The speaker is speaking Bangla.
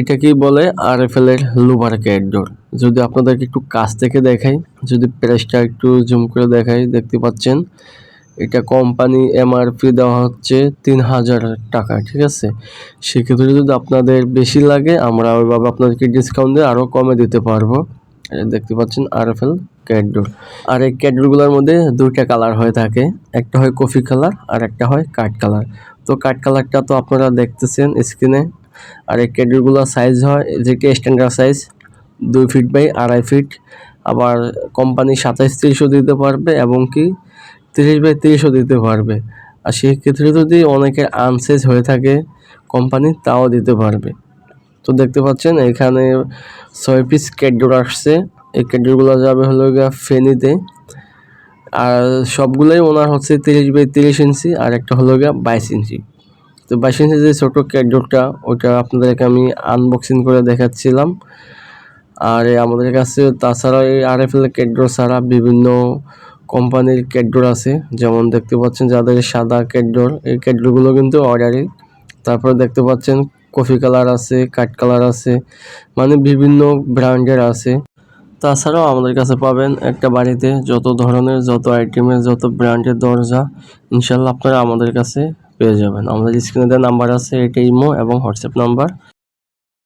এটা কি বলে আর এফ এল এর লুবার ক্যাডোর যদি আপনাদেরকে একটু কাছ থেকে দেখাই, যদি প্রেসটা একটু জুম করে দেখাই, দেখতে পাচ্ছেন, এটা কোম্পানি এমআরপি দেওয়া হচ্ছে তিন হাজার টাকা, ঠিক আছে? সেক্ষেত্রে যদি আপনাদের বেশি লাগে, আমরা ওইভাবে আপনাদেরকে ডিসকাউন্ট দিয়ে আরও কমে দিতে পারব। দেখতে পাচ্ছেন আর এফ এল ক্যাডোর আর এই ক্যাডোরগুলোর মধ্যে দুইটা কালার হয়ে থাকে। একটা হয় কফি কালার আর একটা হয় কাঠ কালার। তো কাঠ কালারটা তো আপনারা দেখতেছেন স্ক্রিনে। আর এই ক্যাডোরগুলোর সাইজ হয় যেটি স্ট্যান্ডার্ড সাইজ দুই ফিট বাই আড়াই ফিট আবার কোম্পানি সাতাইশ তিরিশও দিতে পারবে এবং কি তিরিশ বাই তিরিশও দিতে পারবে। আর সেই ক্ষেত্রে যদি অনেকের আনসাইজ হয়ে থাকে কোম্পানি তাও দিতে পারবে। তো দেখতে পাচ্ছেন, এখানে ছয় পিস ক্যাডোর আসছে। এই ক্যাডোরগুলো যাবে হলো গিয়া ফেনিতে। আর সবগুলোই ওনার হচ্ছে তিরিশ বাই তিরিশ ইঞ্চি আর একটা হলো গিয়া বাইশ ইঞ্চি তো বাইশ ইঞ্চি যে ছোটো ক্যাডোরটা ওটা আপনাদেরকে আমি আনবক্সিং করে দেখাচ্ছিলাম। আর আমাদের কাছে তাছাড়া এই আর এফ এল ছাড়া বিভিন্ন কোম্পানির ক্যাডোর আছে। যেমন দেখতে পাচ্ছেন যাদের সাদা ক্যাডোর এই ক্যাডোরগুলো কিন্তু অর্ডারি। তারপরে দেখতে পাচ্ছেন কফি কালার আছে, কাঠ কালার আছে মানে বিভিন্ন ব্র্যান্ডের আছে। তাছাড়াও আমাদের কাছে পাবেন একটা বাড়িতে যত ধরনের, যত আইটেমের যত ব্র্যান্ডের দরজা ইনশাল্লাহ আপনারা আমাদের কাছে পেয়ে যাবেন। আমাদের স্ক্রিনে দেওয়া নাম্বার আছে এটা ইমো এবং হোয়াটসঅ্যাপ নাম্বার